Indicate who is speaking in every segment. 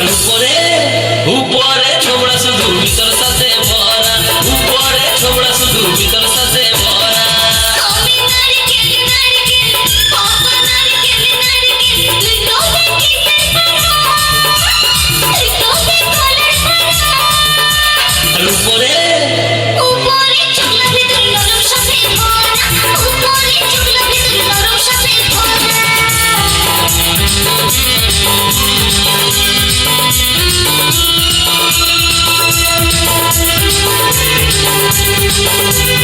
Speaker 1: উপরে উপরে
Speaker 2: Thank you.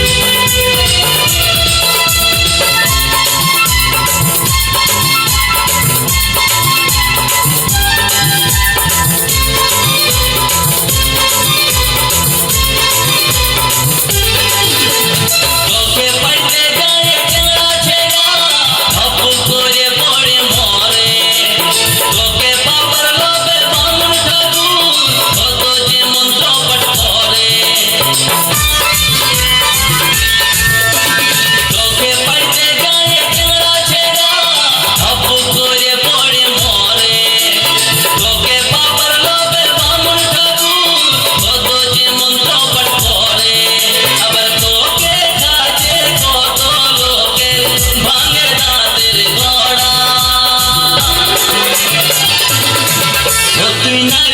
Speaker 1: night.